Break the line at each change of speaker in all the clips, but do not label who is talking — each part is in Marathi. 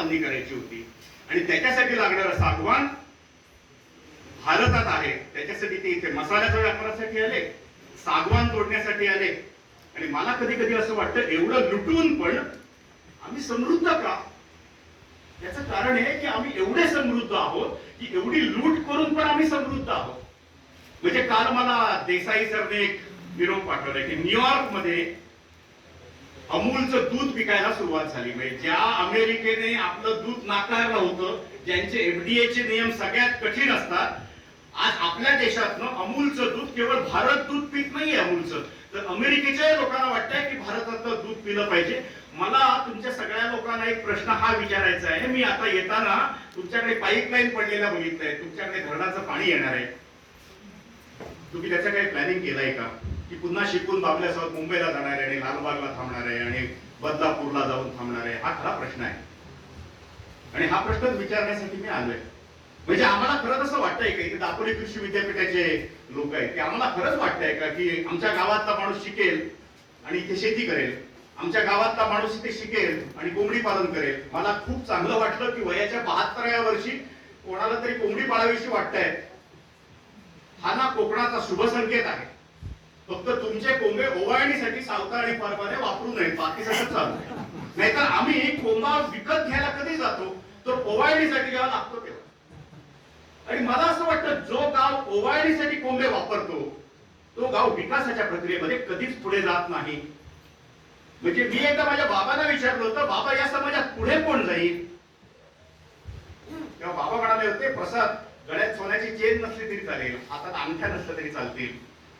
बांधणी करायची होती. आणि त्याच्यासाठी लागणारं सागवान भारतात आहे. त्याच्यासाठी ते इथे मसाल्याच्या व्यापारासाठी आले सागवान तोडण्यासाठी आले. आणि मला कधी कधी असं वाटतं एवढं लुटून पण आम्ही समृद्ध का? याचं कारण हे की आम्ही एवढे समृद्ध आहोत की एवढी लूट करून पण आम्ही समृद्ध आहोत. म्हणजे काल मला देसाई सरने एक निरोप पाठवलाय की न्यूयॉर्कमध्ये अमूलचं दूध विकायला सुरुवात झाली. म्हणजे ज्या अमेरिकेने आपलं दूध नाकारलं होतं ज्यांचे एफडीएचे नियम सगळ्यात कठीण असतात आज आपल्या देशातनं अमूलचं दूध केवळ भारत दूध पीत नाही अमूलचं. तर अमेरिकेच्या लोकांना वाटतंय की भारतातलं दूध पिलं पाहिजे. मला तुमच्या सगळ्या लोकांना एक प्रश्न हा विचारायचा आहे. मी आता येताना तुमच्याकडे पाईपलाईन पडलेल्या बघितलंय. तुमच्याकडे धरणाचं पाणी येणार आहे. तुम्ही त्याचं काही प्लॅनिंग केलंय का? की पुन्हा शिकून बाबल्यासोबत मुंबईला जाणार आहे आणि लालबागला थांबणार आहे आणि बदलापूरला जाऊन थांबणार आहे हा खरा प्रश्न आहे. आणि हा प्रश्नच विचारण्यासाठी मी आलोय. म्हणजे आम्हाला खरंच असं वाटतंय का इथे दापोली कृषी विद्यापीठाचे लोक आहेत की आम्हाला खरंच वाटतंय का की आमच्या गावातला माणूस शिकेल आणि इथे शेती करेल? आमच्या गावातला माणूस इथे शिकेल आणि कोंबडी पालन करेल? मला खूप चांगलं वाटलं की वयाच्या बहात्तराव्या वर्षी कोणाला तरी कोंबडी पाळावीशी वाटतंय. हा ना कोकणाचा शुभ संकेत आहे. फक्त तुमचे कोंबे ओवाळणीसाठी सावकार आणि परवाने वापरू नये बाकी सगळं चालू नाहीतर आम्ही कोंबा विकत घ्यायला कधी जातो? तर ओवाळणीसाठी घ्यावा लागतो तेव्हा. आणि मला असं वाटतं जो गाव ओवाळणीसाठी कोंबे वापरतो तो गाव विकासाच्या प्रक्रियेमध्ये कधीच पुढे जात नाही. म्हणजे मी एकदा माझ्या बाबांना विचारलं होतं बाबा या समाजात पुढे कोण जाईल? तेव्हा बाबा म्हणाले होते प्रसाद गळ्यात सोन्याची चेन नसली तरी चालेल. हातात अंगठ्या नसल्या तरी चालतील.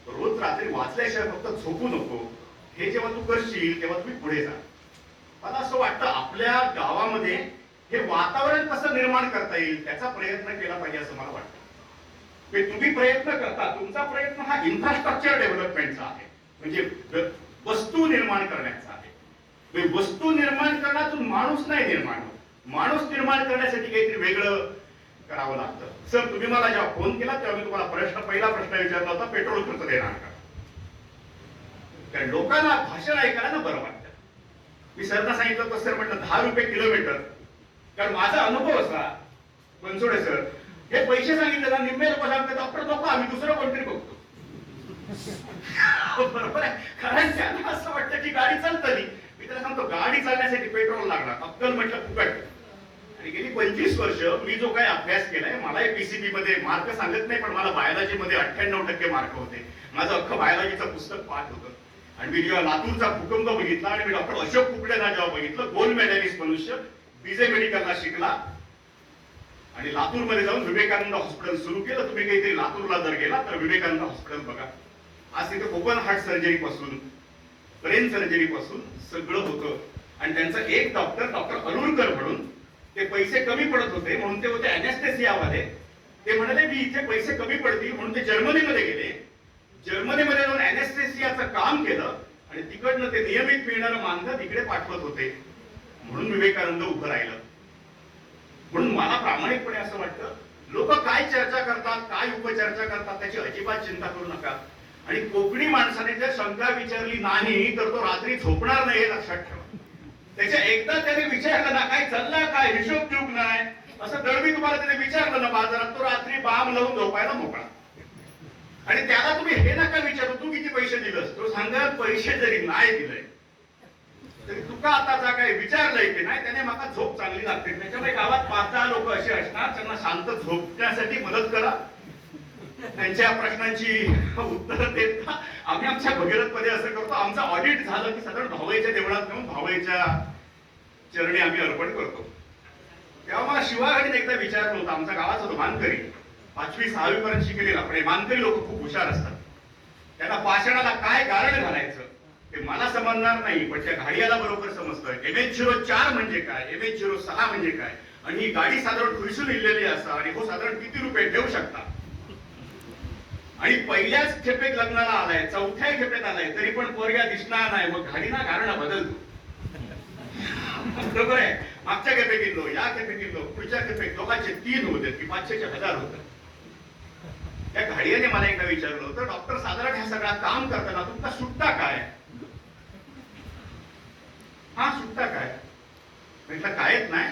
रोज रात्री वाचल्याशिवाय फक्त झोपू नको. हे जेव्हा तू करशील तेव्हा तुम्ही पुढे जा. मला असं वाटतं आपल्या गावामध्ये हे वातावरण कसं निर्माण करता येईल त्याचा प्रयत्न केला पाहिजे असं मला वाटतं. तुम्ही प्रयत्न करता तुमचा प्रयत्न हा इन्फ्रास्ट्रक्चर डेव्हलपमेंटचा आहे. म्हणजे वस्तू निर्माण करण्याचा आहे. म्हणजे वस्तू निर्माण करण्यातून माणूस नाही निर्माण होत. माणूस निर्माण करण्यासाठी काहीतरी वेगळं करावं लागतं. सर तुम्ही मला जेव्हा फोन केला तेव्हा मी तुम्हाला प्रश्न पहिला प्रश्न विचारला होता पेट्रोल खर्च देणार का? कारण लोकांना भाषण ऐकायला ना बरं वाटतं. मी सरना सांगितलं तर सर म्हटलं दहा रुपये किलोमीटर. कारण माझा अनुभव असा बनसोडे सर हे पैसे सांगितले ना निम्मे लोक सांगतात डॉक्टर नको आम्ही दुसरं कोणतरी बघतो. बरोबर आहे. कारण त्यांना असं वाटतं की गाडी चालतली मी त्याला सांगतो गाडी चालण्यासाठी पेट्रोल लागणार. अक्कल म्हटलं फुकट. आणि गेली पंचवीस वर्ष मी जो काही अभ्यास केलाय मला पीसीबी मध्ये मार्क सांगत नाही पण मला बायोलॉजी मध्ये अठ्ठ्याण्णव टक्के मार्क होते. माझं अख्खं बायोलॉजीचं पुस्तक पाठ होतं. आणि मी जेव्हा लातूरचा भूकंप बघितला आणि मी डॉक्टर अशोक कुकडेला जेव्हा बघितलं गोल्ड मेडॅलिस्ट मनुष्य बीजे मेडिकलला शिकला. आणि लातूरमध्ये जाऊन विवेकानंद हॉस्पिटल सुरू केलं. तुम्ही काहीतरी लातूरला जर गेला तर विवेकानंद हॉस्पिटल बघा. आज तिथे ओपन हार्ट सर्जरी पासून ब्रेन सर्जरी पासून सगळं होतं. आणि त्यांचा एक डॉक्टर डॉक्टर अरुणकर म्हणून ते पैसे कमी पडत होते म्हणून ते होते अनेस्थेसिया ते म्हणाले मी इथे पैसे कमी पडतील. म्हणून ते जर्मनीमध्ये गेले. जर्मनीमध्ये जाऊन अनेस्थेसियाचं काम केलं आणि तिकडनं ते नियमित मिळणारं मानधन तिकडे पाठवत होते. म्हणून विवेकानंद उभं राहिलं. म्हणून मला प्रामाणिकपणे असं वाटतं लोक काय चर्चा करतात काय उपचर्चा करतात त्याची अजिबात चिंता करू नका. आणि कोकणी माणसाने जर शंका विचारली नाही तर तो रात्री झोपणार नाही हे लक्षात ठेवा. त्याच्या एकदा त्याने विचारलं ना काय चाललं काय हिशोब देऊक नाही असं दळवी तुम्हाला त्याने विचारलं ना बाजारात तो रात्री बाम लावून झोपायला मोकळा. आणि त्याला तुम्ही हे नका विचारू तू किती पैसे दिलंस? तो सांगा पैसे जरी नाही दिले तरी तुका आताचा काय विचारलंय की नाही त्याने मला झोप चांगली लागते. त्याच्यामुळे गावात पाच दहा लोक असे असणार त्यांना शांत झोपण्यासाठी मदत करा. त्यांच्या प्रश्नांची उत्तरं देत. आम्ही आमच्या भगीरथमध्ये असं करतो. आमचं ऑडिट झालं की साधारण भावईच्या देवळात नेऊन भावईच्या चरणी आम्ही अर्पण करतो. तेव्हा मला शिवाकडे एकदा विचारलं होतं आमचा गावाचा होतो मानकरी. पाचवी सहावी पर्यंत शिकलेला. पण हे मानकरी लोक खूप हुशार असतात. त्यांना पाषाणाला काय कारण घालायचं ते मला समजणार नाही. पण त्या घाडियाला बरोबर समजतं. एम एच झिरो चार म्हणजे काय? एम एच झिरो सहा म्हणजे काय? आणि ही गाडी साधारण खुरसून लिहिलेली असतात आणि हो साधारण किती रुपये ठेवू शकता? आणि पहिल्याच खेपेत लग्नाला आलाय चौथ्या खेपेत आलाय तरी पण पोरग्या दिसणार नाही. मग घाडीना कारण बदलतो. बरोबर आहे? मागच्या खेपे किल्लो या खेपे किल्लो पुढच्या खेपे लोकांचे तीन होते की पाचशेचे हजार होते. त्या घाडियाने मला एकदा विचारलं होतं डॉक्टर साधारण ह्या सगळा काम करताना तुमचा सुट्टा काय? हा सुट्टा काय? म्हटलं कायच नाही.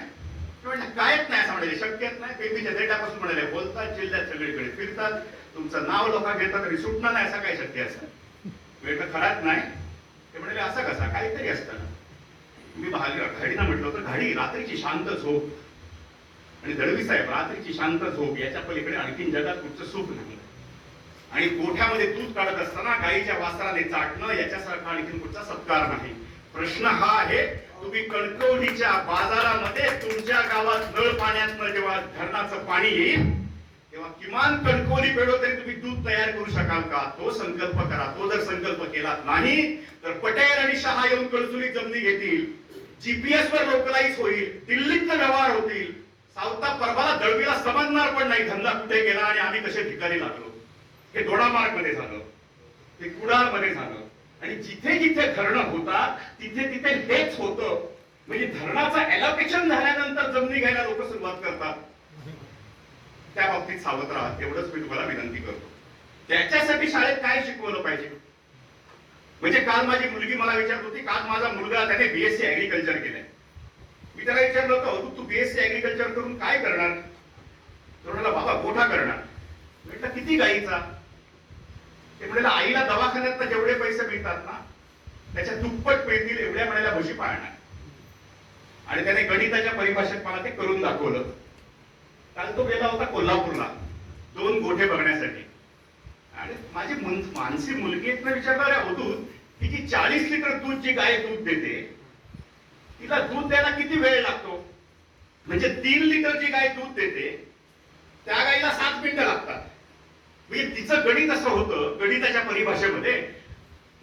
ते म्हणले कायच नाही असं म्हणाले शक्यच नाही. बेबीच्या देटापासून म्हणाले बोलतात जिल्ह्यात सगळीकडे फिरतात. तुमचं नाव लोक घेतात आणि सुटणं नाही असं काय शक्य असं. वेळ खराच नाही. ते म्हणाले असं कसा? काहीतरी असतं मी भाग घडीनं म्हटलं होतं घाडी रात्रीची शांत झोप. आणि दळवी साहेब रात्रीची शांत झोप याच्या पलीकडे आणखीन जगात कुठचं सुख नाही. आणि गोठ्यामध्ये दूध काढत असताना गाईच्या वासराने चाटणं याच्यासारखा आणखीन कुठचा सत्कार नाही. प्रश्न हा आहे तुम्ही कणकवलीच्या बाजारामध्ये तुमच्या गावात नळ पाण्यातनं जेव्हा धरणाचं पाणी येईल तेव्हा किमान कणकवली पेढो तरी तुम्ही दूध तयार करू शकाल का? तो संकल्प करा. तो जर संकल्प केला नाही तर पटेल आणि शहा येऊन कणसुली जमिनी घेतील. जीपीएस वर लोकलाईज होईल. दिल्लीत व्यवहार होतील. सावता परवाला दळवीला समजणार पण नाही. धंदा कुठे गेला आणि आम्ही कसे ठिकाणी लागलो? हे दोडामार्गमध्ये झालं. ते कुडाळमध्ये झालं. आणि जिथे जिथे धरणं होतात तिथे तिथे हेच होतं. म्हणजे धरणाचं एलोकेशन झाल्यानंतर जमिनी घ्यायला लोक सुरुवात करतात. त्या बाबतीत सावध राहा. एवढंच मी तुम्हाला विनंती करतो. त्याच्यासाठी शाळेत काय शिकवलं पाहिजे? म्हणजे काल माझी मुलगी मला विचारत होती काल माझा मुलगा त्याने बीएससी ऍग्रिकल्चर केलंय. मी त्याला विचारलं होतं तू बीएससी ऍग्रिकल्चर करून काय करणार? तो म्हणाला बाबा गोठा करणार. म्हटलं किती गाईचा ते म्हणाले आईला दवाखान्यात जेवढे पैसे मिळतात ना त्याच्या दुप्पट मिळतील एवढ्या म्हणायला भशी पाळणार. आणि त्याने गणिताच्या परिभाषेत मला ते करून दाखवलं. काल तो गेला होता कोल्हापूरला दोन गोठे बघण्यासाठी. आणि माझी मानसी मुलगी विचारणाऱ्या होतून तिची चाळीस लिटर दूध जी गाय दूध देते तिला दूध द्यायला किती वेळ लागतो? म्हणजे तीन लिटर जी गाय दूध देते त्या गायीला सात मिनिटं लागतात. म्हणजे तिचं गणित असं होतं गणिताच्या परिभाषेमध्ये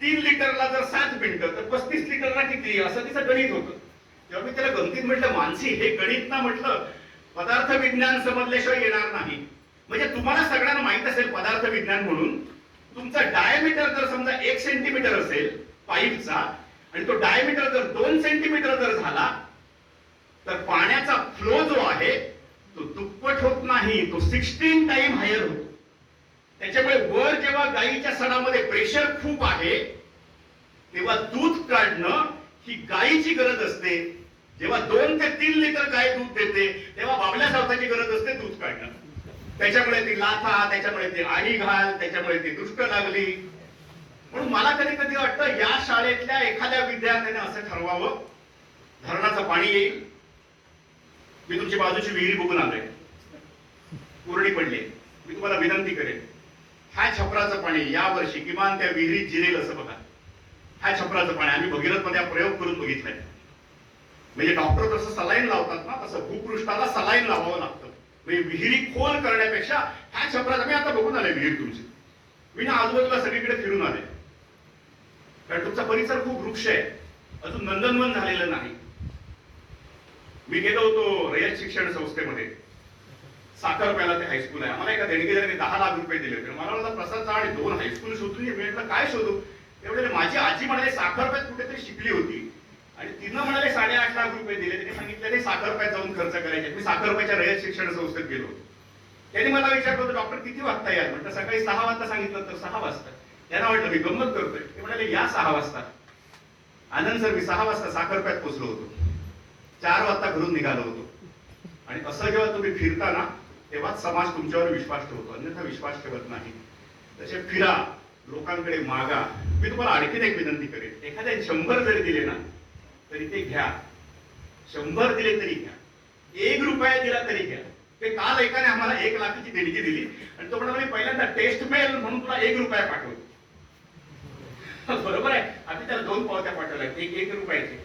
तीन लिटरला जर सात मिनिटं तर पस्तीस लिटरला किती? असं तिचं गणित होतं. तेव्हा मी त्याला गमतीत म्हटलं मानसी हे गणित ना म्हटलं पदार्थ विज्ञान समजल्याशिवाय येणार नाही. म्हणजे तुम्हाला सगळ्यांना माहीत असेल पदार्थ विज्ञान म्हणून तुमचा डायमीटर जर समजा एक सेंटीमीटर असेल पाईपचा आणि तो डायमीटर जर दोन सेंटीमीटर जर झाला तर पाण्याचा फ्लो जो आहे तो दुप्पट होत नाही तो सिक्स्टीन टाइम हायर होतो. त्याच्यामुळे वर जेव्हा गायीच्या सणामध्ये प्रेशर खूप आहे तेव्हा दूध काढणं ही गायीची गरज असते. जेव्हा दोन ते तीन लिटर गाय दूध देते तेव्हा बाबल्या सावताची गरज असते दूध काढणं. त्याच्यामुळे ती लाथा त्याच्यामुळे ती आणी घाल त्याच्यामुळे ती दुष्ट लागली. म्हणून मला कधी कधी वाटतं या शाळेतल्या एखाद्या विद्यार्थ्याने असं ठरवावं. धरणाचं पाणी येईल. मी तुमची बाजूची विहिरी बघून आलोय. कोरडी पडली. मी तुम्हाला विनंती करेन. ह्या छपराचं पाणी या वर्षी किमान त्या विहिरीत जिरेल असं बघा. ह्या छपराचं पाणी आम्ही भगीरथमध्ये प्रयोग करून बघितलाय. म्हणजे डॉक्टर कसं सलाईन लावतात ना तसं भूपृष्ठाला सलाईन लावावं लागतं. म्हणजे विहिरी खोल करण्यापेक्षा ह्या छपराचं मी आता बघून आले विहीर तुमची. मी ना आजूबाजूला सगळीकडे फिरून आले कारण तुमचा परिसर खूप वृक्ष आहे. अजून नंदनवन झालेलं नाही. मी गेलो होतो रयत शिक्षण संस्थेमध्ये. साखर प्याला ते हायस्कूल आहे. आम्हाला एका देणगीदाराने दहा लाख रुपये दिले. होते मला म्हणलं प्रसाद आणि दोन हायस्कूल शोधून म्हटलं काय शोधू? तेवढे माझी आजी म्हणाले साखरप्यात कुठेतरी शिकली होती. आणि तिनं म्हणाले साडेआठ लाख रुपये दिले. त्यांनी सांगितलं ते साखरप्यात जाऊन खर्च करायचे. मी साखरप्याच्या रयत शिक्षण संस्थेत गेलो. त्यांनी मला विचारलं होतं डॉक्टर किती वाजता याल? म्हटलं सकाळी सहा वाजता सांगितलं तर सहा वाजता. त्यांना वाटलं मी गंमत करतोय. ते म्हणाले या सहा वाजता. आनंद सर मी सहा वाजता साखरप्यात पोचलो पोहोचलो होतो. चार वाजता घरून निघालो होतो. आणि असं जेव्हा तुम्ही फिरता ना तेव्हाच समाज तुमच्यावर विश्वास ठेवतो. अन्यथा विश्वास ठेवत नाही. तसे फिरा लोकांकडे मागा मी तुम्हाला आणखीन एक विनंती करेन. एखाद्या शंभर जरी दिले ना तरी ते घ्या. शंभर दिले तरी घ्या. एक रुपया दिला तरी घ्या. ते काल एकाने आम्हाला एक लाखाची देणगी दिली आणि तो म्हणाला मी पहिल्यांदा टेस्ट मेल म्हणून तुला एक रुपया पाठवतो. बरोबर आहे. आम्ही त्याला दोन पावत्या पाठवल्या. एक एक रुपयाची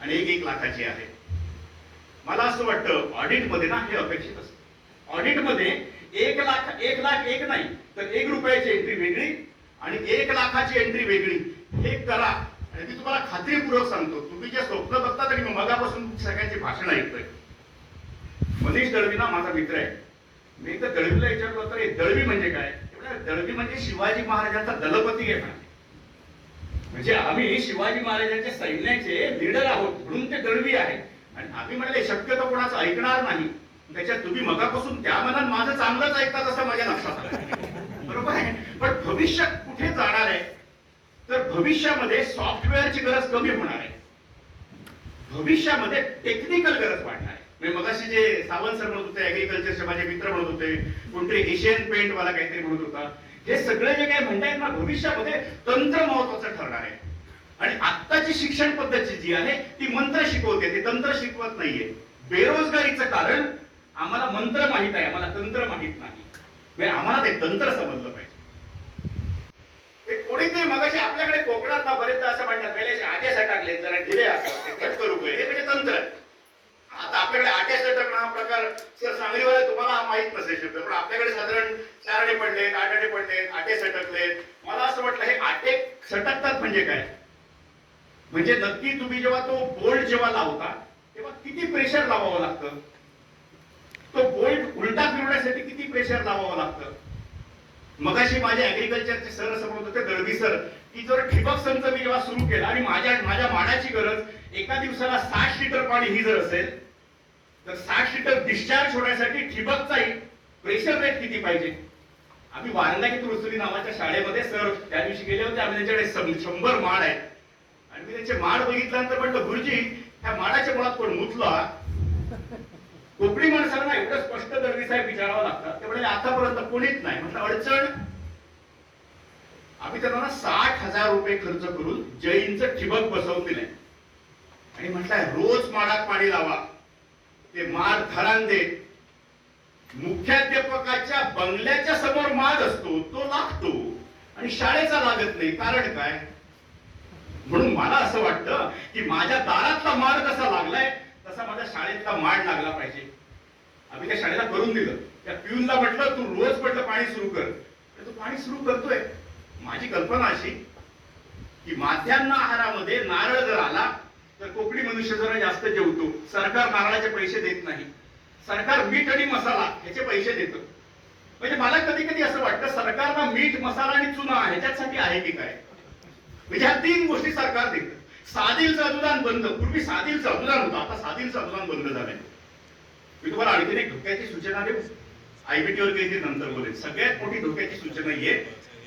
आणि एक एक लाखाची आहे. मला असं वाटतं ऑडिटमध्ये ना हे अपेक्षित असतं. ऑडिटमध्ये एक लाख एक लाख एक नाही तर एक रुपयाची एंट्री वेगळी आणि एक लाखाची एंट्री वेगळी. हे करा. आणि मी तुम्हाला खात्रीपूर्वक सांगतो तुम्ही जे स्वप्न बघता तरी मी मगापासून सगळ्यांची भाषण ऐकतोय. मनीष दळवी ना माझा मित्र आहे. मी तर दळवीला विचारलं तर हे दळवी म्हणजे काय? दळवी म्हणजे शिवाजी महाराजांचा दलपती आहे. म्हणजे आम्ही शिवाजी महाराजांच्या सैन्याचे लीडर आहोत म्हणून ते दळवी आहे. आणि आम्ही म्हणले शक्यतो कोणाचं ऐकणार नाही. त्याच्यात तुम्ही मगापासून त्या मनात माझं चांगलंच ऐकतात असं माझ्या लक्षात बरोबर आहे? पण भविष्य कुठे जाणार आहे? तर भविष्यामध्ये सॉफ्टवेअरची गरज कमी होणार आहे. भविष्यामध्ये टेक्निकल गरज वाढणार आहे. म्हणजे मगाशी जे सावंत सर म्हणत होते ऍग्रिकल्चरचे माझे मित्र म्हणत होते कोणतरी एशियन पेंट वाला काहीतरी म्हणत होता. हे सगळे जे काही म्हणतायत ना भविष्यामध्ये तंत्र महत्वाचं ठरणार आहे. आणि आत्ताची शिक्षण पद्धती जी आहे ती मंत्र शिकवते ते तंत्र शिकवत नाहीये. बेरोजगारीचं कारण आम्हाला मंत्र माहीत आहे आम्हाला तंत्र माहीत नाही. म्हणजे आम्हाला ते तंत्र समजलं पाहिजे. ते कोणीतरी मगाशी आपल्याकडे कोकणात ना बरेचदा असं म्हणतात पहिले आदेश टाकले जरा ढिले असतात ते करू हे म्हणजे तंत्र. आहे. आता आपल्याकडे आट्या सटक हा प्रकार सर सांगलीवाले तुम्हाला हा माहीत नसेल शब्द पण आपल्याकडे साधारण चारडे पडलेत आठाडे पडलेत आटे सटकलेत. मला असं वाटलं हे आटे सटकतात म्हणजे काय? म्हणजे नक्की तुम्ही जेव्हा तो बोल्ट जेव्हा लावता तेव्हा किती प्रेशर लावावं लागतं? तो बोल्ट उलटा फिरवण्यासाठी किती प्रेशर लावावं लागतं? मगाशी माझे ऍग्रिकल्चरचे सर समोर होते दळवी सर की जर ठिबक संच मी जेव्हा सुरू केला आणि माझ्या माझ्या माडाची गरज एका दिवसाला साठ लिटर पाणी ही जर असेल तर साठ लिटर डिस्चार्ज होण्यासाठी ठिबकचाही प्रेशर रेट किती पाहिजे? आम्ही वारंगा की तुळसुरी नावाच्या शाळेमध्ये सर त्या दिवशी गेले होते आम्ही त्यांच्याकडे शंभर माड आहेत. आणि मी त्यांचे माड बघितल्यानंतर म्हटलं गुरुजी ह्या माडाच्या मुळात कोण मुतला? कोकणी माणसांना एवढं स्पष्ट दर्दी साहेब विचारावं लागतात. ते म्हणजे आतापर्यंत कोणीच नाही. म्हटलं अडचण? आम्ही त्यांना साठ हजार रुपये खर्च करून जैनचं ठिबक बसवून दिलंय. आणि म्हटलंय रोज माडात पाणी लावा. ते माड धरान देत मुख्याध्यापकाच्या बंगल्याच्या समोर माड असतो तो लागतो. आणि शाळेचा लागत नाही. कारण काय? म्हणून मला असं वाटतं की माझ्या दारातला मार्ग कसा लागलाय तसा माझ्या शाळेतला माड लागला पाहिजे. आम्ही त्या शाळेला करून दिलं. त्या पिऊनला म्हटलं तू रोज म्हटलं पाणी सुरू कर. तू पाणी सुरू करतोय. माझी कल्पना अशी की माध्यान्ह आहारामध्ये नारळ जर आला तर कोकणी मनुष्य जरा जास्त जेवतो. सरकार नारळाचे पैसे देत नाही. सरकार मीठ आणि मसाला ह्याचे पैसे देतं. म्हणजे मला कधी कधी असं वाटतं सरकारला मीठ मसाला आणि चुना ह्याच्यासाठी आहे की काय? म्हणजे ह्या तीन गोष्टी सरकार देतं. साधीलचं अनुदान बंद. पूर्वी साधीलचं अनुदान होतं. आता साधीलचं अनुदान बंद झालंय. मी तुम्हाला आणखीन एक धोक्याची सूचना देऊ. आयबीटीवर गेली नंतर बोलेल सगळ्यात मोठी धोक्याची सूचना ही आहे.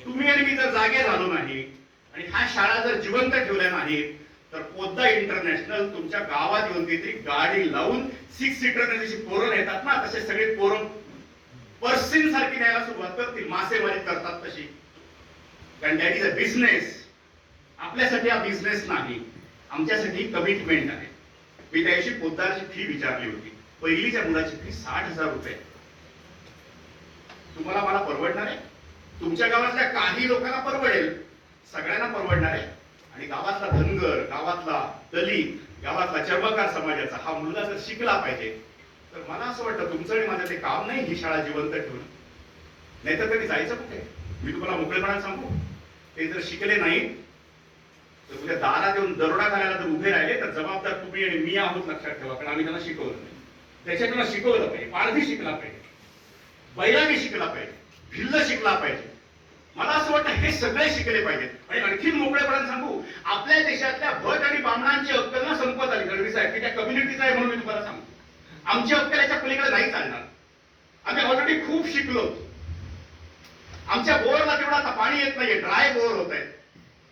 तुम्ही आणि मी जर जागे झालो नाही आणि ह्या शाळा जर जिवंत ठेवल्या नाही तर पोद्दा इंटरनॅशनल तुमच्या गावात येऊन काहीतरी गाडी लावून सिक्स सीटर जशी पोरं येतात ना तसे सगळे पोरं पर्सिन सारखी न्यायला सुरुवात करतील. मासेमारी करतात तशी. कारण दॅट इज अ बिझनेस आपल्यासाठी हा बिझनेस नाही. आमच्यासाठी कमिटमेंट आहे. मी त्याशी पोतदारची फी विचारली होती. पहिलीच्या मुलाची फी साठ हजार रुपये. तुम्हाला मला परवडणार आहे? तुमच्या गावातल्या काही लोकांना परवडेल. सगळ्यांना परवडणार आहे. आणि गावातला धनगर गावातला दलित गावातला चर्मकार समाजाचा हा मुलगा जर शिकला पाहिजे तर मला असं वाटतं तुमचं आणि माझं ते काम नाही ही शाळा जिवंत ठेवणं. नाही तर तरी जायचं कुठे? मी तुम्हाला मोकळेपणा सांगू. ते जर शिकले नाही तर तुझ्या दारात येऊन दरोडा करायला जर उभे राहिले तर जबाबदार तुम्ही आणि मी आहोत लक्षात ठेवा कारण आम्ही त्यांना शिकवलं नाही. त्याच्याकडनं शिकवलं पाहिजे. पारधी शिकला पाहिजे. बैरागी शिकला पाहिजे. भिल्ल शिकला पाहिजे. मला असं वाटतं हे सगळे शिकले पाहिजेत. आणि आणखी मोकळेपणाने सांगू आपल्या देशातल्या भट आणि बामणांची अक्कल संपत आली गडवी साहेब. की त्या कम्युनिटीचा आहे म्हणून मी तुम्हाला सांगतो आमची अक्कल याच्या पलीकडे नाही चालणार. आम्ही ऑलरेडी खूप शिकलो. आमच्या बोरला तेवढा आता पाणी येत नाहीये. ड्राय बोर होत आहे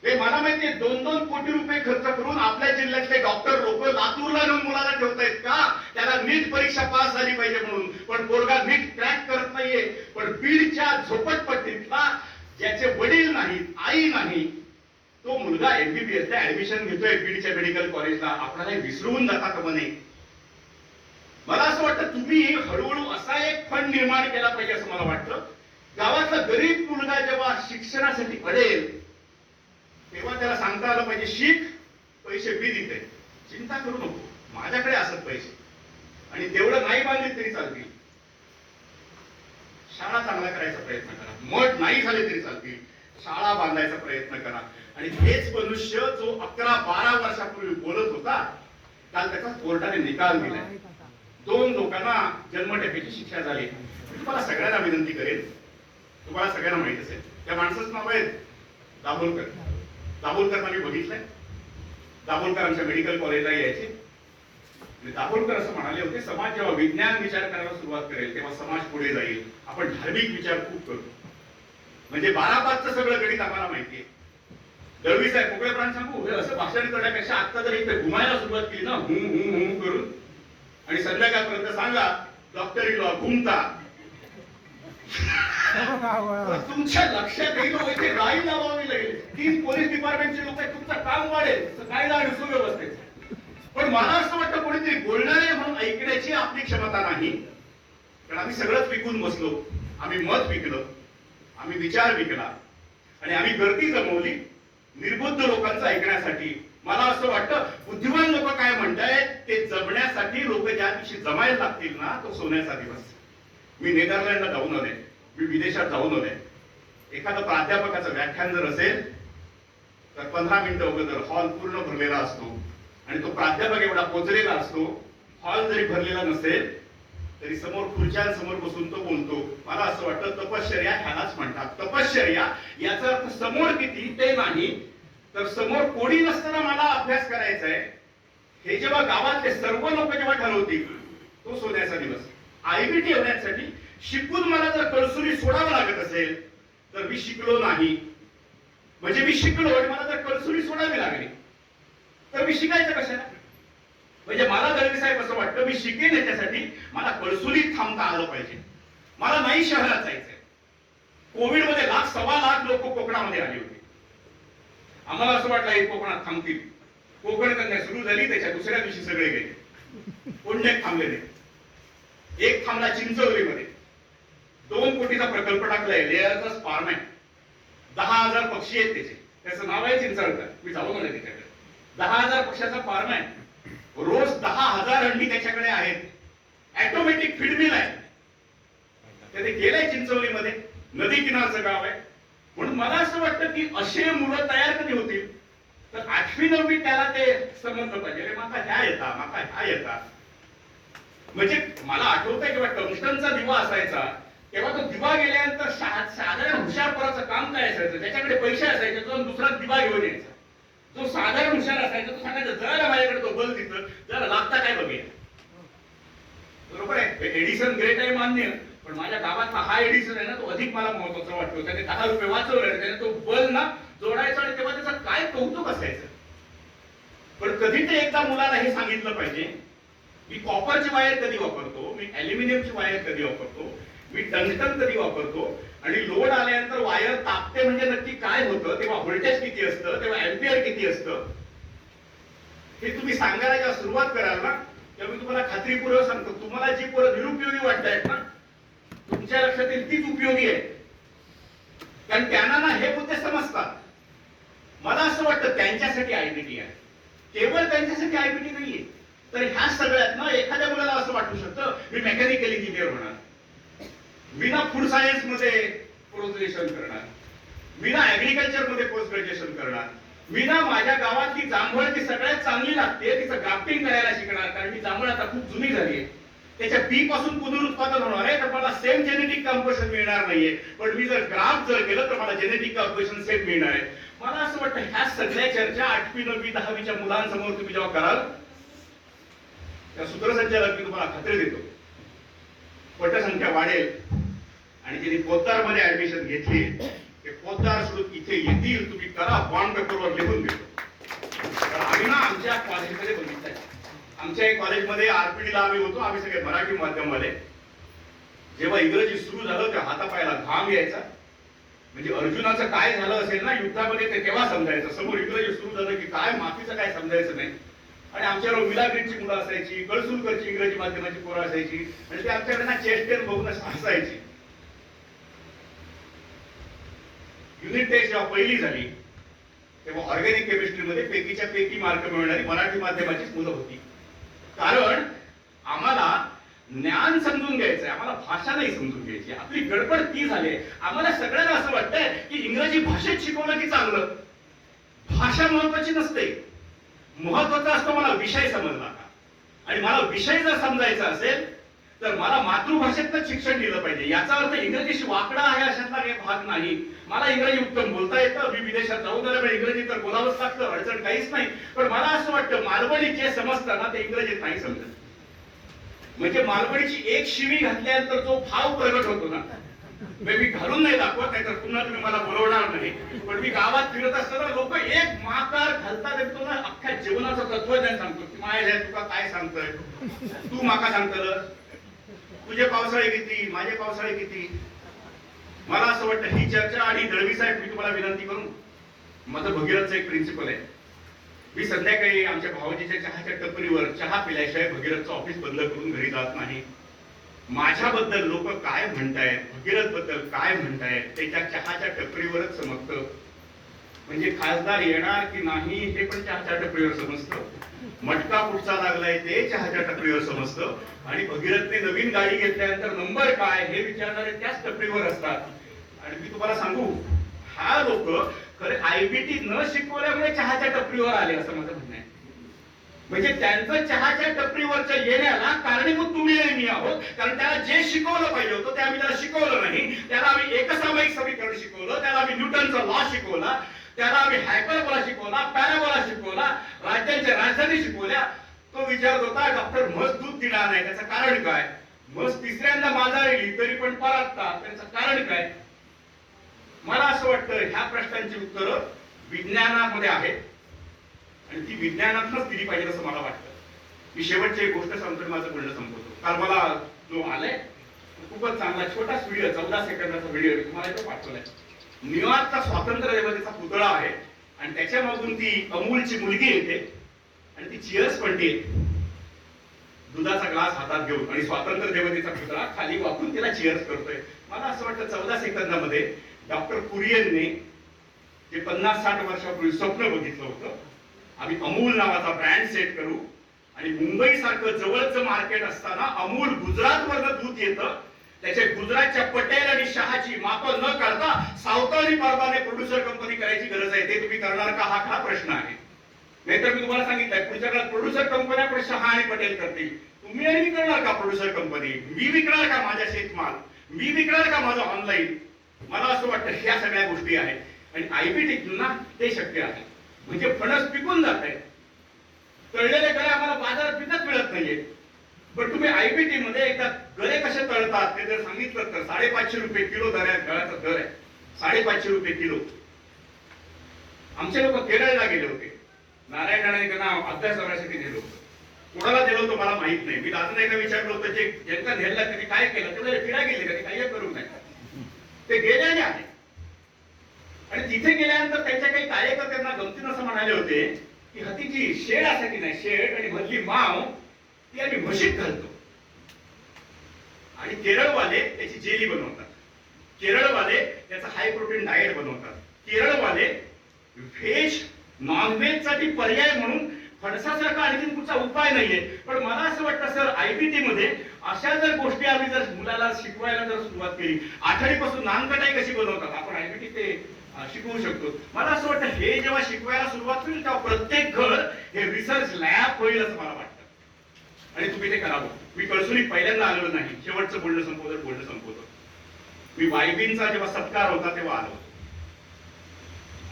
हे मला माहितीये दोन दोन कोटी रुपये खर्च करून आपल्या जिल्ह्यातले डॉक्टर लोक लातूरला नेऊन मुलाला ठेवतायत का? त्याला नीट परीक्षा पास झाली पाहिजे म्हणून. पण पोरगा नीट क्रॅक करत नाहीये. पण बीडच्या झोपटपट्टीतला ज्याचे वडील नाहीत आई नाही तो मुलगा एमबीबीएस ला ऍडमिशन घेतोय बीडच्या मेडिकल कॉलेजला आपल्याला विसरून विसरवून जाता का म्हणे मला असं वाटतं तुम्ही हळूहळू असा एक फंड निर्माण केला पाहिजे असं मला वाटतं. गावातला गरीब मुलगा जेव्हा शिक्षणासाठी पडेल तेव्हा त्याला सांगता आलं पाहिजे शिक पैसे मी देते चिंता करू नको माझ्याकडे असत पैसे. आणि तेवढं नाही बांधले तरी चालतील. शाळा चांगला करायचा प्रयत्न करा. मठ नाही झाले तरी चालतील. शाळा बांधायचा प्रयत्न करा. आणि हेच मनुष्य जो अकरा बारा वर्षापूर्वी बोलत होता काल त्याचा कोर्टाने निकाल दिलाय. दोन लोकांना जन्मठेपेची शिक्षा झाली. मी तुम्हाला सगळ्यांना विनंती करेन. तुम्हाला सगळ्यांना माहीत असेल. त्या माणसाचं नाव आहे दाभोलकर. दाभोलकरना मी बघितलंय. दाभोलकर आमच्या मेडिकल कॉलेजला यायचे दाभोलकर असं म्हणाले होते समाज जेव्हा विज्ञान विचार करायला सुरुवात करेल तेव्हा समाज पुढे जाईल. आपण धार्मिक विचार खूप करू. म्हणजे बारा पाचचं सगळं गणित आम्हाला माहितीये. दळवी साहेब मोकळेपणाने सांगू? हे असं भाषण करण्यापेक्षा आता जर इथे घुमायला सुरुवात केली ना हू हू हू करून. आणि संध्याकाळपर्यंत सांगा डॉक्टर लॉ घुमता. तुमच्या लक्षात येईल हो, इथे गाई लावावी लागेल. तीन पोलीस डिपार्टमेंटचे लोक आहेत तुमचं काम वाढेल. तर कायदा आणि सुव्यवस्थेत. पण मला असं वाटतं कोणीतरी बोलणारे म्हणून ऐकण्याची आपली क्षमता नाही. कारण आम्ही सगळंच विकून बसलो. आम्ही मत विकलं. आम्ही विचार विकला. आणि आम्ही गर्दी जमवली. निर्बुद्ध लोकांचं ऐकण्यासाठी. मला असं वाटतं बुद्धिमान लोक काय म्हणतायत ते जमण्यासाठी लोक ज्या दिवशी जमायला लागतील ना तो सोन्याचा दिवस. मी नेदरलँडला जाऊन आले मी विदेशात जाऊन आले एखादं प्राध्यापकाचं व्याख्यान जर असेल तर पंधरा मिनिटं अगोदर हॉल पूर्ण भरलेला असतो आणि तो प्राध्यापक एवढा पोचलेला असतो. हॉल जरी भरलेला नसेल तरी समोर खुर्च्यांसमोर बसून तो बोलतो. मला असं वाटतं तपश्चर्या ह्यालाच म्हणतात. तपश्चर्या याचा अर्थ समोर किती ते नाही. तर समोर कोणी नसताना मला अभ्यास करायचा आहे हे जेव्हा गावातले सर्व लोक जेव्हा ठरवतील तो सोन्याचा दिवस. आयबीटी होण्यासाठी शिकून मला जर कळसुरी सोडावं लागत असेल तर मी शिकलो नाही. म्हणजे मी शिकलो आणि मला जर कळसुरी सोडावी लागली तर मी शिकायचं कशाला? म्हणजे मला दळवी साहेब असं वाटतं मी शिकेन याच्यासाठी. मला कळसुलीत थांबता आलं पाहिजे. मला नाही शहरात जायचंय. कोविडमध्ये लाख सव्वा लाख लोक कोकणामध्ये आले होते. आम्हाला असं वाटलं हे कोकणात थांबतील. कोकण कन्या सुरू झाली त्याच्या दुसऱ्या दिवशी सगळे गेले. कोण थांबलेले. थांबले नाही एक थांबला चिंचवलीमध्ये दोन कोटीचा प्रकल्प टाकलाय लेअरचा फार्म आहे. दहा हजार पक्षी आहेत त्याचे. त्याचं नाव आहे चिंचवडकर मी जाऊ आले त्याच्याकडे दहा हजार पक्षाचा फार्म आहे. रोज दहा हजार अंडी त्याच्याकडे आहेत. ऑटोमॅटिक फीडमिल आहे. त्याने गेलाय चिंचवलीमध्ये नदी किनारचं गाव आहे. म्हणून मला असं वाटतं की असे मुलं तयार कधी होतील? तर आठवी नववी त्याला ते समजलं पाहिजे. अरे माका ह्या येता माका ह्या येता. म्हणजे मला आठवतंय किंवा टंगस्टनचा दिवा असायचा. तेव्हा तो दिवा गेल्यानंतर शा- साधारण हुशारपणाचं काम काय असायचं? त्याच्याकडे पैसे असायचे तो दुसरा दिवा घेऊन यायचा. जो साधारण हुशार असायचा तो सांगायचा जरा माझ्याकडे तो बल तिथं जरा लागता काय बघूया? बरोबर आहे? एडिसन ग्रेट आहे मान्य. पण माझ्या गावातला हा एडिसन आहे ना तो अधिक मला महत्त्वाचा वाटतो. त्याने दहा रुपये वाचवले त्याने तो बल ना जोडायचा आणि तेव्हा त्याचं काय कौतुक असायचं? पण कधी ते एकदा मुलाला हे सांगितलं पाहिजे मी कॉपरची वायर कधी वापरतो? मी ॲल्युमिनियमची वायर कधी वापरतो? मी टंगटन कधी वापरतो? आणि लोड आल्यानंतर वायर तापते म्हणजे नक्की काय होतं? तेव्हा व्होल्टेज किती असतं? तेव्हा एम्पियर किती असतं? हे तुम्ही सांगायला जेव्हा सुरुवात कराल ना? तेव्हा मी तुम्हाला खात्रीपूर्वक सांगतो. तुम्हाला जी पोरं निरुपयोगी वाटतायत ना तुमच्या लक्षात येईल तीच उपयोगी आहे. कारण त्यांना ना हे मुद्दे समजतात. मला असं वाटतं त्यांच्यासाठी आयडीटी आहे. केवळ त्यांच्यासाठी आयडीटी नाहीये. तर ह्या सगळ्यात ना एखाद्या मुलाला असं वाटू शकतं मी मेकॅनिकल इंजिनियर होणार. विना फूड सायन्समध्ये पोस्ट ग्रॅज्युएशन करणार विना ऍग्रिकल्चरमध्ये पोस्ट ग्रॅज्युएशन करणार विना माझ्या गावातली जांभळ जी सगळ्यात चांगली लागते तिचं ग्राफ्टिंग करायला शिकणार कारण मी जांभळ आता खूप जुनी झाली आहे. त्याच्या बी पासून पुनरुत्पादन होणार आहे तर मला सेम जेनेटिक कॉम्पोजिशन मिळणार नाहीये. पण मी जर ग्राफ जर केलं तर मला जेनेटिक कॉम्पोजिशन सेम मिळणार आहे. मला असं वाटतं ह्या सगळ्या चर्चा आठवी नववी दहावीच्या मुलांसमोर तुम्ही जेव्हा कराल त्या सूत्रसंचालक मी तुम्हाला खात्री देतो. पटसंख्या वाढेल आणि ज्यांनी पोद्दारमध्ये ऍडमिशन घेतली. ते पोद्दार सुरू इथे येतील. तुम्ही करा बॉन्ड पेपरवर लिहून देतो तर आम्ही ना आमच्या कॉलेजमध्ये बघितलंय. आमच्या एक कॉलेजमध्ये आरपीडीला आम्ही होतो. आम्ही सगळे मराठी माध्यमामध्ये जेव्हा इंग्रजी सुरू झालं त्या हातापायाला घाम यायचा. म्हणजे अर्जुनाचं काय झालं असेल ना युद्धामध्ये ते तेव्हा समजायचं? समोर इंग्रजी सुरू झालं की काय? माफीचं काय समजायचं नाही? आणि आमच्यावर विलाग्रीटची मुलं असायची कळसुलकरची इंग्रजी माध्यमाची पोरं असायची आणि ते आमच्याकडे ना चेस्टेन बघून हसायची. युनिट टेस्ट जेव्हा पहिली झाली तेव्हा ऑर्गॅनिक केमिस्ट्रीमध्ये पैकीच्या पैकी मार्क मिळणारी मराठी माध्यमाचीच मुलं होती. कारण आम्हाला ज्ञान समजून घ्यायचंय आम्हाला भाषा नाही समजून घ्यायची आपली गडबड ती झाली आम्हाला सगळ्यांना असं वाटतंय की इंग्रजी भाषेत शिकवलं की चांगलं. भाषा महत्वाची नसते. महत्त्वाचा असतो मला विषय समजला का? आणि मला विषय जर समजायचा असेल तर मला मातृभाषेतच शिक्षण दिलं पाहिजे. याचा अर्थ इंग्रजीशी वाकडा आहे अशातला काही भाग नाही. मला इंग्रजी उत्तम बोलता येतं. मी विदेशात जाऊ आल्यामुळे इंग्रजी तर बोलावंच लागतं अडचण काहीच नाही. पण मला असं वाटतं मालवणी जे समजतं ना ते इंग्रजीत नाही समजत. म्हणजे मालवणीची एक शिवी घातल्यानंतर जो भाव प्रगट होतो ना मी घालून नाही दाखवत नाही तर पुन्हा तुम्ही मला बोलवणार नाही. पण मी गावात फिरत असताना लोक एक माकार घालतात आणि ना अख्ख्या जीवनाचं तत्वज्ञान सांगतो. की माझ्या तुका काय सांगतोय? तू माका सांगतल. तुझे पावसाळे किती? माझे पावसाळे किती? मला असं वाटतं ही चर्चा आणि दळवी साहेब मी तुम्हाला विनंती करू. माझं भगीरथचं एक प्रिन्सिपल आहे. मी संध्याकाळी आमच्या भावाजीच्या चहाच्या टपरीवर चहा पिल्याशिवाय भगीरथचं ऑफिस बंद करून घरी जात नाही. माझ्याबद्दल लोक काय म्हणतायत भगीरथबद्दल काय म्हणतायत ते त्या चहाच्या टपरीवरच समजतं म्हणजे खासदार येणार की नाही हे पण चहाच्या टपरीवर समजतं. मटका कुठचा लागलाय ते चहाच्या टपरीवर समजतं. आणि भगीरथने नवीन गाडी घेतल्यानंतर नंबर काय हे विचारणारे त्याच टपरीवर असतात. आणि मी तुम्हाला सांगू हा लोक खरे आयबीटी न शिकवल्यामुळे चहाच्या टपरीवर आले असं माझं म्हणणं आहे. म्हणजे त्यांचं चहाच्या टपरीवरच्या येण्याला कारणीभूत तुम्ही आणि मी आहोत. कारण त्याला जे शिकवलं पाहिजे होतं ते आम्ही त्याला शिकवलं नाही. त्याला आम्ही एकसामायिक समीकरण शिकवलं त्याला आम्ही न्यूटनचा लॉ शिकवला त्याला आम्ही हायपरबोला शिकवला पॅराबोला शिकवला राज्यांच्या राजधानी शिकवल्या. तो विचारत होता डॉक्टर म्हस दूध दिला नाही त्याचं कारण काय? म्हस तिसऱ्यांदा माझा येईल तरी पण परततात त्याचं कारण काय? मला असं वाटतं ह्या प्रश्नांची उत्तरं विज्ञानामध्ये आहेत. आणि ती विज्ञानातूनच दिली पाहिजे असं मला वाटतं. मी शेवटची एक गोष्ट सांगतो माझं बोलणं संपवतो. काल मला जो आलाय खूपच चांगला छोटाच व्हिडिओ चौदा सेकंदाचा व्हिडिओ तुम्हाला तो पाठवलाय. न्यूयॉर्कचा स्वातंत्र्य देवतेचा पुतळा आहे आणि त्याच्यामधून ती अमूलची मुलगी येते आणि ती चिअर्स म्हणते दुधाचा ग्लास हातात घेऊन आणि स्वातंत्र्य देवतेचा पुतळा खाली वापरून तिला चिअर्स करतोय. मला असं वाटतं चौदा सेकंदामध्ये डॉक्टर कुरियनने जे पन्नास साठ वर्षापूर्वी स्वप्न बघितलं होतं आम्ही अमूल नावाचा ब्रँड सेट करू. आणि मुंबई सारखं जवळचं मार्केट असताना अमूल गुजरात वरनं दूध येतं. त्याचे गुजरातच्या पटेल आणि शहाची माप न करता सावताली पर्वाने प्रोड्युसर कंपनी करायची गरज आहे. ते तुम्ही करणार का? हा खरा प्रश्न आहे. नाहीतर मी तुम्हाला सांगितलंय पुढच्या काळात प्रोड्युसर कंपन्या पण शहा आणि पटेल करतील. तुम्ही आणि विकणार करणार का प्रोड्युसर कंपनी मी विकणार का माझ्या शेतमाल? मी विकणार का माझं ऑनलाईन मला असं वाटतं ह्या सगळ्या गोष्टी आहेत. आणि आयबी ना ते शक्य आहे. म्हणजे फणस पिकून जात आहे. तळलेले गळे आम्हाला बाजारात विकत मिळत नाहीये. पण तुम्ही आयबीटी मध्ये एकदा गळे कसे तळतात ते जर सांगितलं तर साडेपाचशे रुपये किलो दर आहे गळ्याचा दर आहे. साडेपाचशे रुपये किलो. आमचे लोक केरळला गेले होते. नारायण राणे त्यांना अभ्यास करण्यासाठी कोणाला दिलं होतं मला माहीत नाही. मी दादा एकदा विचारलं होतं जे ज्यांना नेलला त्यांनी काय केलं? ते फिरा गेले का? ते काही करू नये ते गेले आणि आले. आणि तिथे गेल्यानंतर त्यांच्या काही कार्यकर्त्यांना गमतीनं असं म्हणाले होते की हतीची शेड असं की नाही? शेड आणि मधली माव ती आम्ही म्हशीत घालतो. आणि केरळवाले त्याची जेली बनवतात. केरळवाले त्याचा हाय प्रोटीन डाएट बनवतात. केरळवाले व्हेज नॉनव्हेजसाठी पर्याय म्हणून फणसासारखा आणखी कुठचा उपाय नाहीये. पण मला असं वाटतं सर आयबीटी मध्ये अशा जर गोष्टी आम्ही जर मुलाला शिकवायला जर सुरुवात केली आठवडीपासून नानकटाई कशी बनवतात? आपण आयबीटी ते शिकवू शकतो. मला असं वाटतं हे जेव्हा शिकवायला सुरुवात होईल तेव्हा प्रत्येक घर हे रिसर्च लॅब होईल असं मला वाटतं. आणि तुम्ही ते करावं मी कळसुनी पहिल्यांदा आलेलो नाही. शेवटचं बोलणं संपवतं बोलणं संपवतो मी वायबींचा जेव्हा सत्कार होता तेव्हा आलो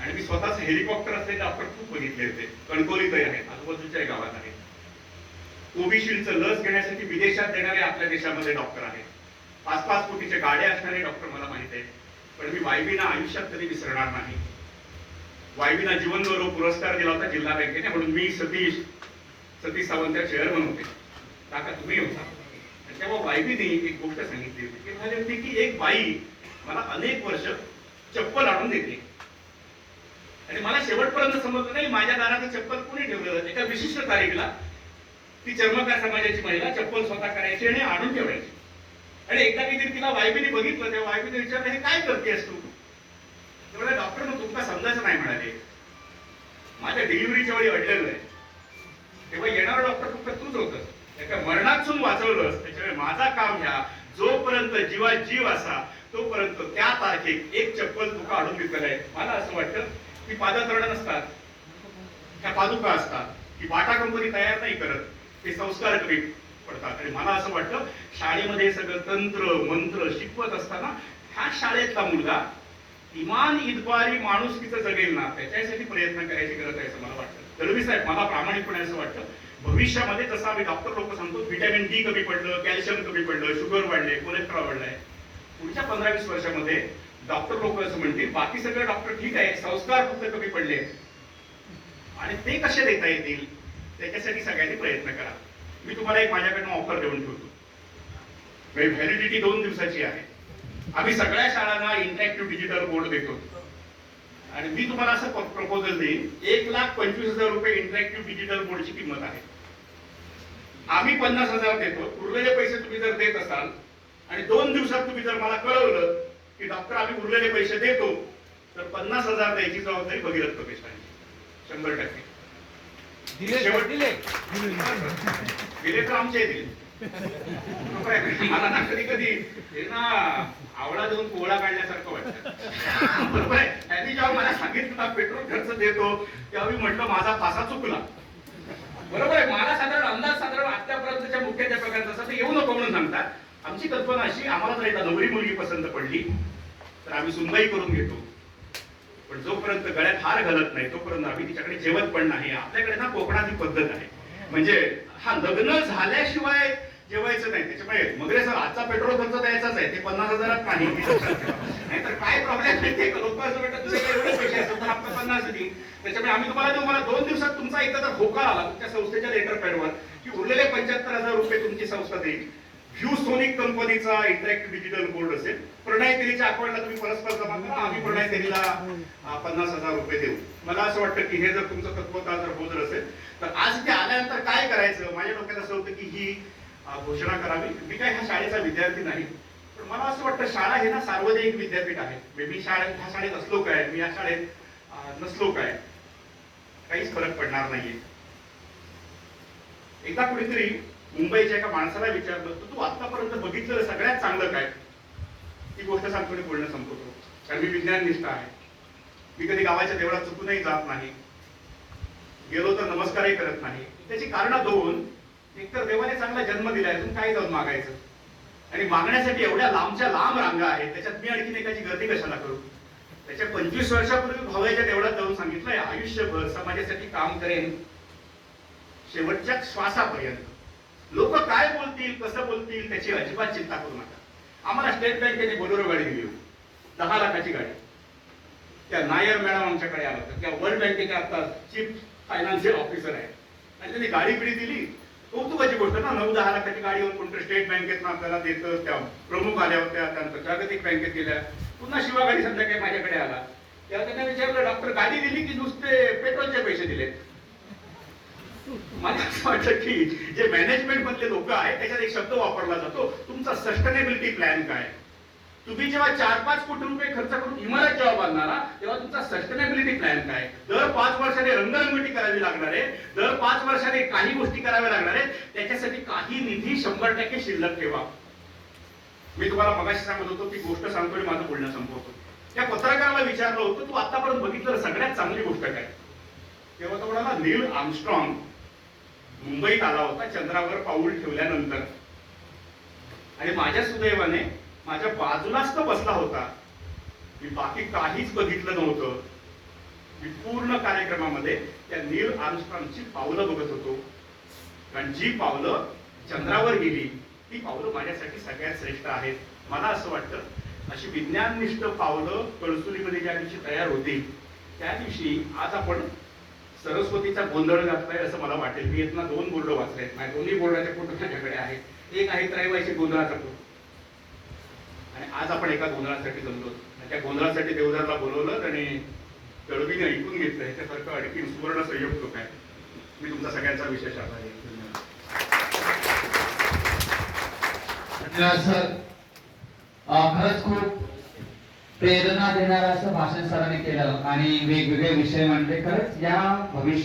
आणि मी स्वतःच हेलिकॉप्टर असलेले डॉक्टर खूप बघितले होते. कणकोलीतही आहेत आजूबाजूच्या गावात आहेत. कोविशिल्डचं लस घेण्यासाठी विदेशात देणारे आपल्या देशामध्ये डॉक्टर आहेत. पाच पाच कोटीच्या गाड्या असणारे डॉक्टर मला माहीत आहेत. पण मी वायबीना आयुष्यात कधी विसरणार नाही. वायबीना जीवनगौरव पुरस्कार दिला होता जिल्हा बँकेने म्हणून मी सतीश सतीश सावंत चेअरमन होते. काका तुम्ही होता. तेव्हा वायबीने एक गोष्ट सांगितली होती. ती म्हणाली होती की एक बाई मला अनेक वर्ष चप्पल आणून देते. आणि मला शेवटपर्यंत समजलं नाही माझ्या दाराचं चप्पल कोणी ठेवलं एका विशिष्ट तारीखला ती चर्मकार समाजाची महिला चप्पल स्वतः करायची आणि आणून ठेवायची. आणि एकदा किती तिला वायबीने बघितलं त्या वायबीने विचारलं हे काय करतेस तू? तेवढ्या डॉक्टर मग तुमका समजायचं नाही म्हणाले. माझ्या डिलिव्हरीच्या वेळी अडलेलं आहे. तेव्हा येणार डॉक्टर फक्त तूच होतं. एका मरणातून वाचवलंस. त्याच्यामुळे माझा काम घ्या. जोपर्यंत जीवा जीव असा तोपर्यंत त्या तारखेक एक चप्पल तुका आणून दिसलं आहे. मला असं वाटतं की पादतरण नसतात. त्या पादुका असतात. की बाटा कंपनी तयार नाही करत. ते संस्कार करीत पडतात. आणि मला असं वाटतं शाळेमध्ये सगळं तंत्र मंत्र शिकवत असताना ह्या शाळेतला मुलगा इमान इतबारी माणुसकीचं जगेल ना त्याच्यासाठी प्रयत्न करायची गरज आहे असं मला वाटतं. दळवी साहेब मला प्रामाणिकपणे असं वाटतं भविष्यामध्ये जसं आम्ही डॉक्टर लोक सांगतो व्हिटॅमिन डी कमी पडलं कॅल्शियम कमी पडलं शुगर वाढले कोलेस्ट्रॉल वाढलाय. पुढच्या पंधरा वीस वर्षामध्ये डॉक्टर लोक असं म्हणतील बाकी सगळे डॉक्टर ठीक आहे संस्कार फक्त कमी पडले. आणि ते कसे देता येतील? त्याच्यासाठी सगळ्यांनी प्रयत्न करा. मी तुम्हाला एक माझ्याकडनं ऑफर देऊन ठेवतो. म्हणजे व्हॅलिडिटी दोन दिवसाची आहे. आम्ही सगळ्या शाळांना इंटरॅक्टिव्ह डिजिटल बोर्ड देतो. आणि मी तुम्हाला असं प्रपोजल देईन एक लाख पंचवीस हजार रुपये इंटरॅक्टिव्ह डिजिटल बोर्डची किंमत आहे. आम्ही पन्नास हजार देतो. उरलेले पैसे तुम्ही जर देत असाल आणि दोन दिवसात तुम्ही जर मला कळवलं की डॉक्टर आम्ही उरलेले पैसे देतो तर पन्नास हजार द्यायची जबाबदारी भगीरथ प्रतिष्ठानची शंभर टक्के.
दिले
शेवट-
दिले.
दिले तर आमचे दिले? मला ना कधी कधी. हे ना आवळा देऊन कोवळा काढल्यासारखं वाटतं. बरोबर आहे? त्यांनी जेव्हा मला सांगितलं पेट्रोल खर्च देतो तेव्हा मी म्हटलं माझा फासा चुकला. बरोबर आहे? मला साधारण अंदाज साधारण आतापर्यंतच्या मुख्याध्यापकांचा असं येऊ नको म्हणून सांगतात. आमची कल्पना अशी आम्हाला जर एकदा नवरी मुलगी पसंत पडली तर आम्ही सुनबाई करून घेतो. पण जोपर्यंत गळ्यात हार घालत नाही तोपर्यंत आम्ही तिच्याकडे जेवत पण नाही. आपल्याकडे ना कोकणाची पद्धत आहे. म्हणजे हा लग्न झाल्याशिवाय जेवायचं नाही. त्याच्यामुळे मगरे सर आजचा पेट्रोल खर्च द्यायचाच आहे. ते पन्नास हजारात नाही. नाहीतर काय प्रॉब्लेम नाही ते लोक असं म्हणतात एवढे पैसे असतात तर आपण पन्नास देईल. त्याच्यामुळे आम्ही तुम्हाला देऊ. मला दोन दिवसात तुमचा एकदा जर होकार आला तुमच्या संस्थेच्या लेटर पॅडवर की उरलेले पंच्याहत्तर हजार रुपये तुमची संस्था देईल. सोनिक कंपनीचा इंटरॅक्टिव्ह डिजिटल बोर्ड असेल. प्रणय तेलीच्या अकाउंटला तुम्ही परस्पर जमा करा आम्ही प्रणय तेलीला पन्नास हजार रुपये देऊ. मला असं वाटतं की हे जर तुमचं तत्वता जर होत असेल तर आज ते आल्यानंतर काय करायचं? माझ्या डोक्यात असं होतं की ही घोषणा करावी. मी काय ह्या शाळेचा विद्यार्थी नाही. पण मला असं वाटतं शाळा हे ना सार्वजनिक विद्यापीठ आहे. मे मी शाळेत ह्या शाळेत असलो काय? मी या शाळेत नसलो काय? काहीच फरक पडणार नाहीये. एकदा कुणीतरी मुंबईच्या एका माणसाला विचारलं तर तू आतापर्यंत बघितलेलं सगळ्यात चांगलं काय? ती गोष्ट सांगतो मी बोलणं संपवतो. कारण मी विज्ञाननिष्ठ आहे. मी कधी गावाच्या देवळात चुकूनही जात नाही. गेलो तर नमस्कारही करत नाही. त्याची कारणं दोन एकतर देवाने चांगला जन्म दिलाय अजून काय जाऊन मागायचं? आणि मागण्यासाठी एवढ्या लांबच्या लांब रांगा आहेत त्याच्यात मी आणखीन एकाची गर्दी कशाला करू? त्याच्या पंचवीस वर्षापूर्वी भावाच्या देवळात जाऊन सांगितलंय आयुष्यभर समाजासाठी काम करेन. शेवटच्या श्वासापर्यंत. लोक काय बोलतील कसं बोलतील त्याची अजिबात चिंता करू नका. आम्हाला स्टेट बँकेने बोलोरो गाडी दिली होती. दहा लाखाची गाडी. त्या नायर मॅडम आमच्याकडे आला होता त्या वर्ल्ड बँकेच्या आता चीफ फायनान्शियल ऑफिसर आहे आणि त्यांनी गाडी बिडी दिली. कौतुकाची गोष्ट ना नऊ दहा लाखाची गाडीवर कोणतं स्टेट बँकेत आपल्याला देतं. त्या प्रमुख आल्या होत्या त्यानंतर जागतिक बँकेत गेल्या. पुन्हा शिवा गाडी संध्याकाळी माझ्याकडे आला. तेव्हा त्यांना विचारलं डॉक्टर गाडी दिली की नुसते पेट्रोलचे पैसे दिले मला असं वाटतं की जे मॅनेजमेंट मधले लोक आहेत त्याच्यात एक शब्द वापरला जातो. तुमचा सस्टेनेबिलिटी प्लॅन काय तुम्ही जेव्हा चार पाच कोटी रुपये खर्च करून इमारत जेव्हा बांधणारा तेव्हा तुमचा सस्टेनेबिलिटी प्लॅन काय दर पाच वर्षाने रंगरंगोटी करावी लागणार आहे. दर पाच वर्षाने काही गोष्टी कराव्या लागणार आहेत. त्याच्यासाठी काही निधी शंभर टक्के शिल्लक ठेवा. मी तुम्हाला मगाशी सांगत होतो ती गोष्ट सांगतो आणि माझं बोलणं संपवतो त्या पत्रकाराला विचारलं होतं तू आतापर्यंत बघितलं सगळ्यात चांगली गोष्ट काय? तेव्हा तो म्हणाला नील आर्मस्ट्रॉंग. मुंबईत आला होता चंद्रावर पाऊल ठेवल्यानंतर. आणि माझ्या सुदैवाने माझ्या बाजूलाच तो बसला होता. मी बाकी काहीच बघितलं नव्हतं. मी पूर्ण कार्यक्रमामध्ये त्या नील आर्मस्ट्रॉंगची पावलं बघत होतो. कारण जी पावलं चंद्रावर गेली ती पावलं माझ्यासाठी सगळ्यात श्रेष्ठ आहेत. मला असं वाटतं अशी विज्ञाननिष्ठ पावलं कळसुलीमध्ये ज्या दिवशी तयार होती त्या दिवशी आज आपण सरस्वतीचा गोंधळ घातलाय असं मला वाटेल. मी इथं दोन बोर्ड वाचले माझ्या दोन्ही बोर्डाचे फोटो माझ्याकडे आहेत. एक आहे त्रैवाशी गोंधळाचा फोटो. आणि आज आपण एका गोंधळासाठी जमलो. त्या गोंधळासाठी देवदारला बोलवलं आणि तळबीने ऐकून घेतलं. ह्याच्यासारखं आणखी सुवर्ण संयोग तो काय? मी तुमचा सगळ्यांचा विशेष आभारी धन्यवाद.
सर. खरंच खूप प्रेरणा देणारं असं भाषण सरांनी केलं आणि वेगवेगळे विषय म्हणले खरंच या भविष्य